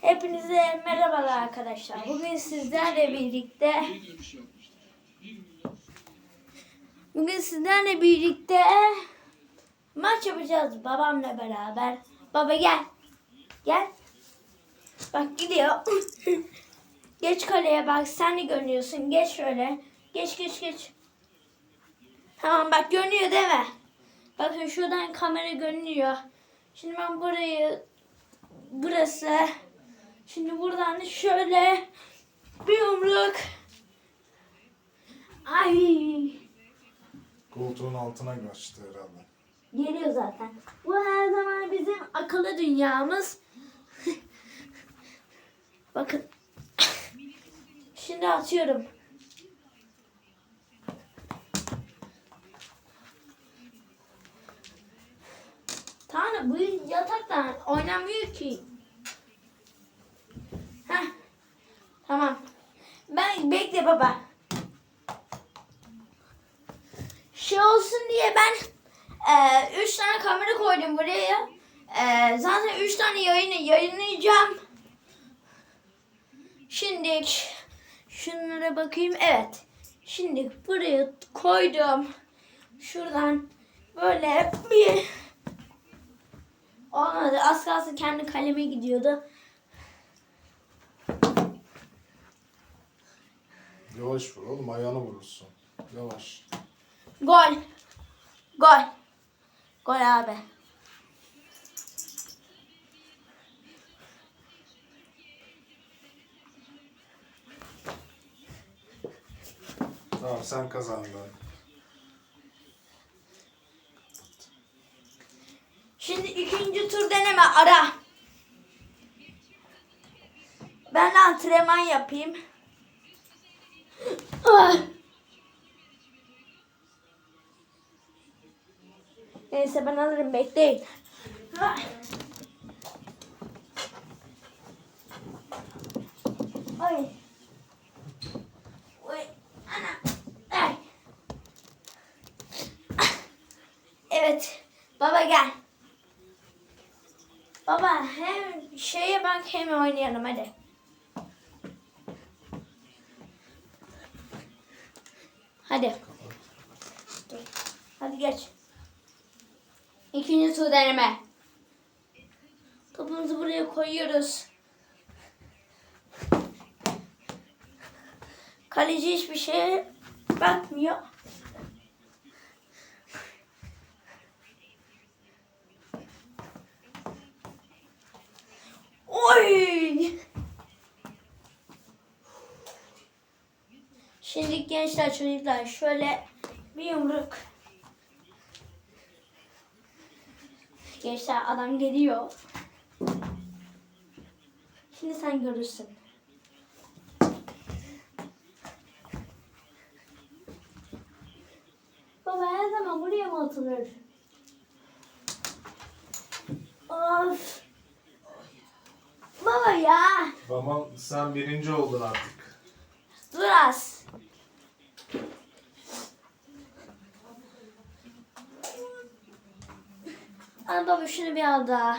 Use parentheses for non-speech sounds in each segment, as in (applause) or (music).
Hepinize merhabalar arkadaşlar. Bugün sizlerle birlikte bir dönüş yapmıştır. 1 milyon bugün sizlerle birlikte maç yapacağız babamla beraber. Baba gel. Gel. Bak gidiyor. (laughs) geç kaleye bak sen de görünüyorsun. Geç şöyle. Geç geç geç. Tamam bak görünüyor değil mi? Bakın şuradan kamera görünüyor. Şimdi ben burayı burası. Şimdi buradan şöyle bir yumruk. Ay Koltuğun altına kaçtı herhalde. geliyor zaten. Bu her zaman bizim akıllı dünyamız. (laughs) Bakın. (laughs) Şimdi atıyorum. Bu yataktan oynamıyor ki. Heh. Tamam. Ben bekle baba. Şey olsun diye ben e, üç tane kamera koydum buraya. E, zaten üç tane yayını yayınlayacağım. Şimdi şunlara bakayım. Evet. Şimdi buraya koydum. Şuradan böyle bir olmadı. Az kalsın kendi kaleme gidiyordu. Yavaş vur oğlum ayağını vurursun. Yavaş. Gol. Gol. Gol abi. Tamam sen kazandın. Şimdi ikinci tur deneme ara. Ben antrenman yapayım. Neyse ben alırım bekleyin. Ay. Oy. Ana. Ay. Evet. Baba gel. Baba hem şeye bak hem oynayalım hadi. Hadi. Dur. Hadi geç. İkinci tur deneme. Topumuzu buraya koyuyoruz. Kaleci hiçbir şeye bakmıyor. Oy! Şimdi gençler çocuklar şöyle bir yumruk. Gençler adam geliyor. Şimdi sen görürsün. Baba her zaman buraya mı atılır? Of. Baba ya. Tamam sen birinci oldun artık. Dur az. Al baba şunu bir al daha.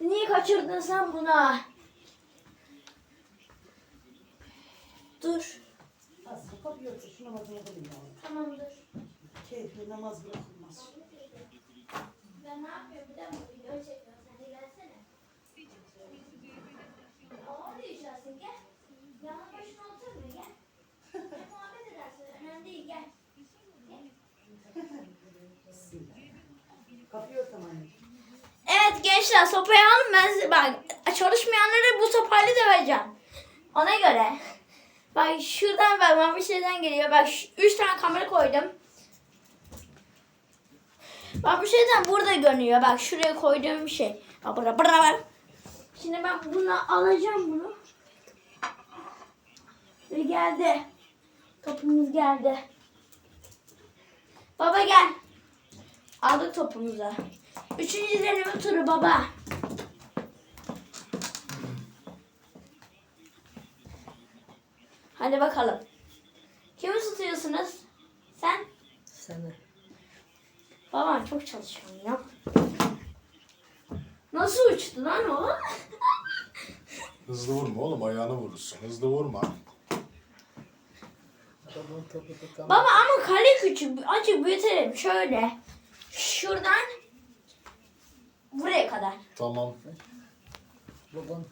Niye kaçırdın sen bunu? Dur. Aslında kapıyor şu namazını kılayım yavrum. Tamam dur. Keyifli namaz bırakılmaz. Ben ne yapıyorum? Bir de bu video çekiyorum. Sen de gelsene. Ama diyeceksin gel. Yanın başına oturma gel. Hep muhabbet edersin. Önemli değil gel. Bismillah. Kapıyor tamam. Evet gençler sopayı alın ben size bak çalışmayanları bu sopayla döveceğim. Ona göre. Bak şuradan bak ben bir şeyden geliyor. Bak üç tane kamera koydum. Bak bu şeyden burada görünüyor. Bak şuraya koyduğum bir şey. Bak bura bura bak. Şimdi ben bunu alacağım bunu. Ve geldi. Topumuz geldi. Baba gel. Aldık topumuzu. Üçüncü deneme turu baba. Hadi bakalım. Kimi tutuyorsunuz? Sen? Seni. Babam çok çalışıyorum ya. Nasıl uçtu lan o? (laughs) Hızlı vurma oğlum ayağını vurursun. Hızlı vurma. Baba ama kale küçük. Acık büyütelim. Şöyle. Şuradan buraya kadar. Tamam. Babam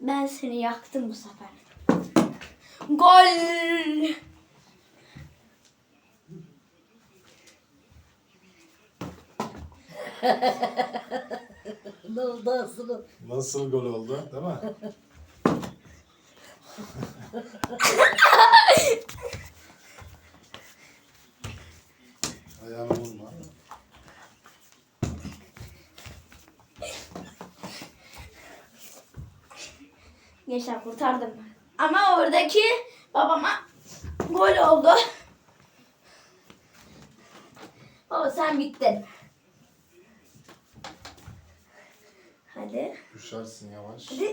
Ben seni yaktım bu sefer. Gol. (laughs) ne oldu aslında? Nasıl gol oldu değil mi? (laughs) ayağını vurma. Gençler kurtardım. Ama oradaki babama gol oldu. Baba sen bittin. Hadi. Düşersin yavaş. Hadi.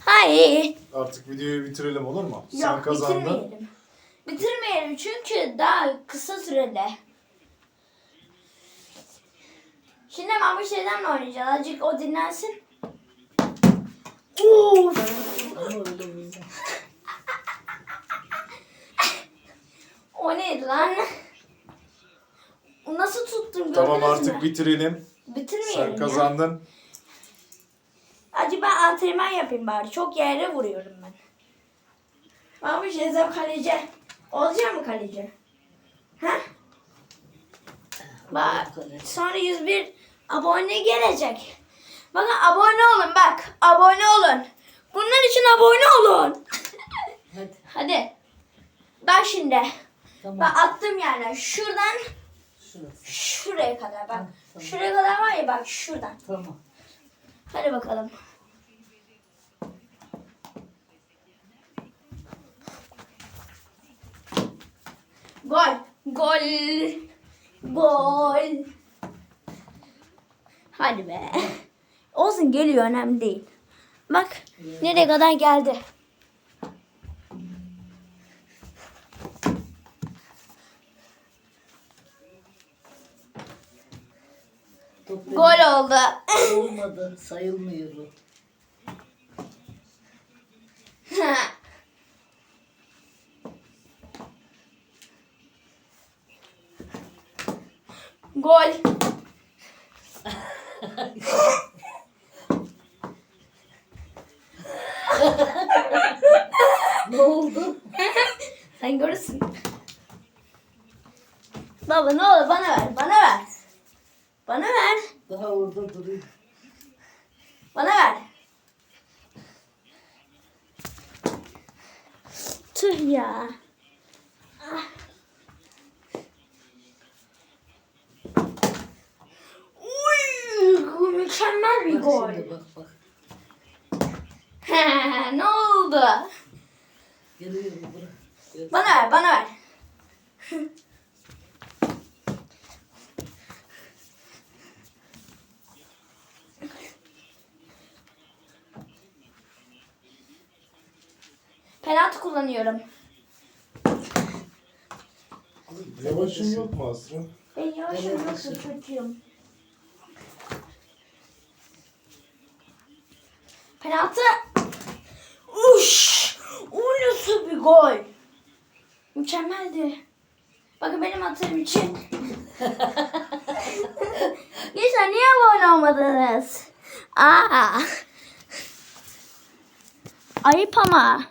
Hayır. Artık videoyu bitirelim olur mu? Sen Yok kazandın. bitirmeyelim. Bitirmeyelim çünkü daha kısa sürede. Şimdi ben bu şeyden oynayacağız. Azıcık o dinlensin. Mi? (laughs) O neydi lan? Nasıl tuttum Tamam gördünüz artık mü? bitirelim. Bitirmeyelim Sen ya. kazandın. Acı ben antrenman yapayım bari. Çok yere vuruyorum ben. Bu şeyden kaleci. Olacak mı kaleci? Ha? Bak sonra 101 abone gelecek. Bakın abone olun bak. Abone olun. Bunlar için abone olun. Hadi (laughs) Hadi. Bak şimdi. tamam. Ben attım yani. Şuradan Şurası. şuraya kadar bak. Tamam. Şuraya kadar var ya bak şuradan. Tamam. Hadi bakalım. Gol. Gol. Gol. Hadi be. Olsun geliyor önemli değil. Bak nereye kadar geldi. Top. Gol oldu. Olmadı. Sayılmıyor bu. (laughs) Gol. Ne oldu? Sen görürsün. Baba ne olur bana ver, bana ver. Bana ver, Daha orada duruyor. bana ver. Tüh ya. Ah. Uy, bu bir Bak şimdi bak bak. ne oldu? Geliyor bu bırak. Bana ver, bana ver. Penaltı kullanıyorum. Yavaşın yok mu Aslı? Ben yavaşım yoksa çocuğum. Penaltı. Uş! O nasıl bir gol? Mükemmeldi. Bakın benim atığım için. (laughs) Gençler niye abone olmadınız? Aa. Ayıp ama.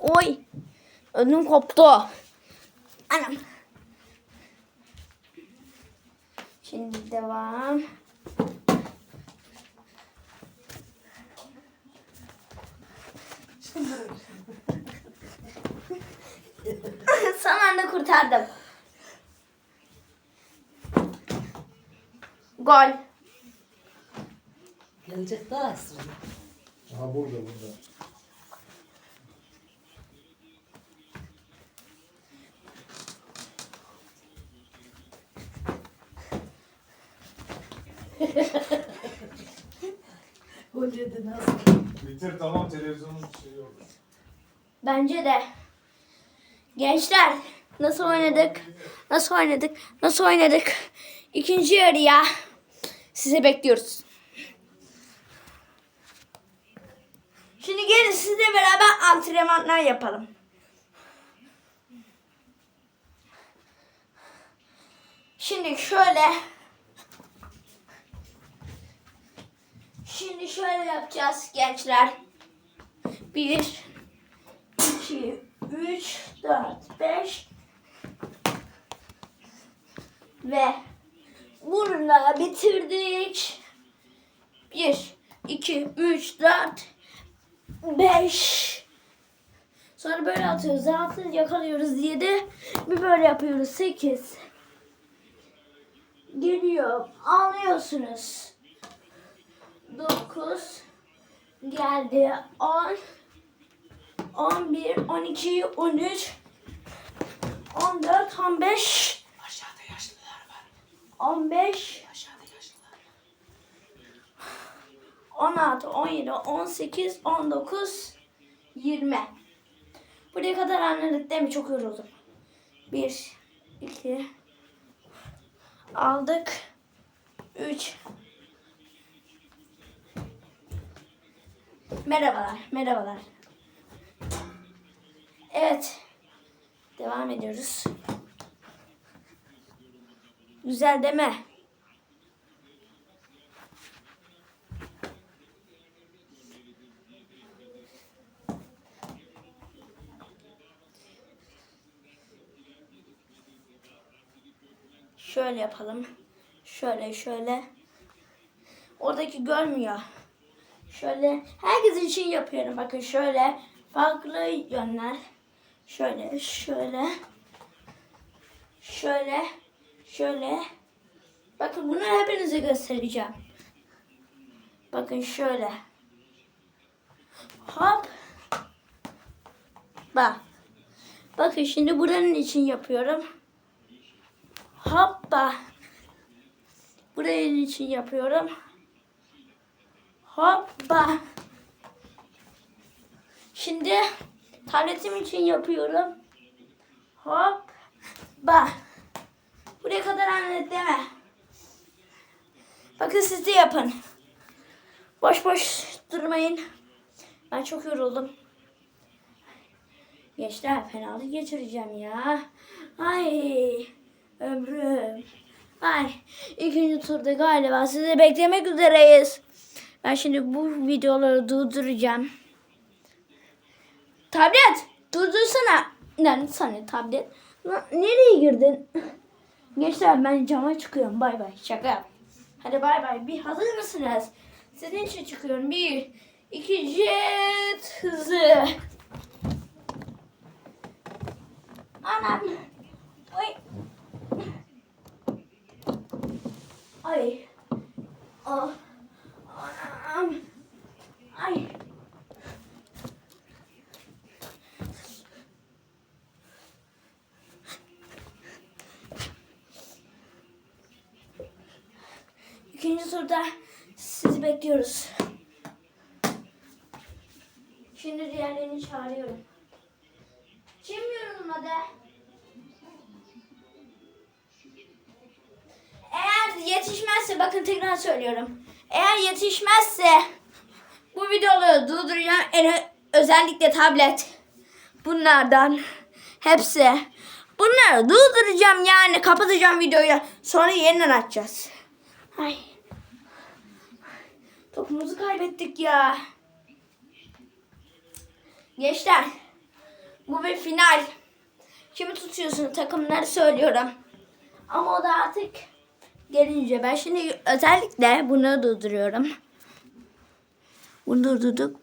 Oy. Önüm koptu. Anam. Şimdi devam. Son (laughs) anda kurtardım. Gol. Gelecek daha sonra. Aha burada burada. (laughs) Gol yedi nasıl? Bitir tamam televizyonun şeyi yok. Bence de. Gençler nasıl oynadık? Nasıl oynadık? Nasıl oynadık? İkinci yarıya sizi bekliyoruz. Şimdi gelin sizle beraber antrenmanlar yapalım. Şimdi şöyle Şimdi şöyle yapacağız gençler. Bir, 2, 3, 4, 5 ve burada bitirdik. 1, 2, 3, 4, 5 Sonra böyle atıyoruz. 6 yakalıyoruz 7. Bir böyle yapıyoruz 8 Geliyor. Alıyorsunuz. 9 geldi 10 11, 12, 13, 14, 15. Aşağıda yaşlılar var. 15, Aşağıda yaşlılar. 16, 17, 18, 19, 20. Buraya kadar anladık değil mi? Çok yoruldum. 1, 2, aldık. 3, Merhabalar, merhabalar. Evet. Devam ediyoruz. Güzel deme. Şöyle yapalım. Şöyle şöyle. Oradaki görmüyor. Şöyle herkes için yapıyorum. Bakın şöyle farklı yönler. Şöyle şöyle. Şöyle şöyle. Bakın bunu hepinize göstereceğim. Bakın şöyle. Hop. Bak. Bakın şimdi buranın için yapıyorum. Hoppa. Buranın için yapıyorum. Hoppa. Şimdi tabletim için yapıyorum. Hoppa. Buraya kadar mi? Bakın siz de yapın. Boş boş durmayın. Ben çok yoruldum. Gençler fenalık geçireceğim ya. Ay ömrüm. Ay ikinci turda galiba sizi beklemek üzereyiz. Ben şimdi bu videoları durduracağım. Tablet durdursana. Lan sana tablet. Lan, nereye girdin? Gençler ben cama çıkıyorum. Bay bay. Şaka. Hadi bay bay. Bir hazır mısınız? Sizin için çıkıyorum. Bir, iki, jet hızı. Anam. Ay. Ay. Ah. Ay. İkinci turda sizi bekliyoruz. Şimdi diğerlerini çağırıyorum. Kim yorulmadı? Eğer yetişmezse bakın tekrar söylüyorum. Eğer yetişmezse bu videoları durduracağım. En özellikle tablet. Bunlardan hepsi. Bunları durduracağım yani kapatacağım videoyu. Sonra yeniden açacağız. Ay. Topumuzu kaybettik ya. Gençler. Bu bir final. Kimi tutuyorsun takımları söylüyorum. Ama o da artık gelince ben şimdi özellikle bunu durduruyorum. Bunu durdurduk.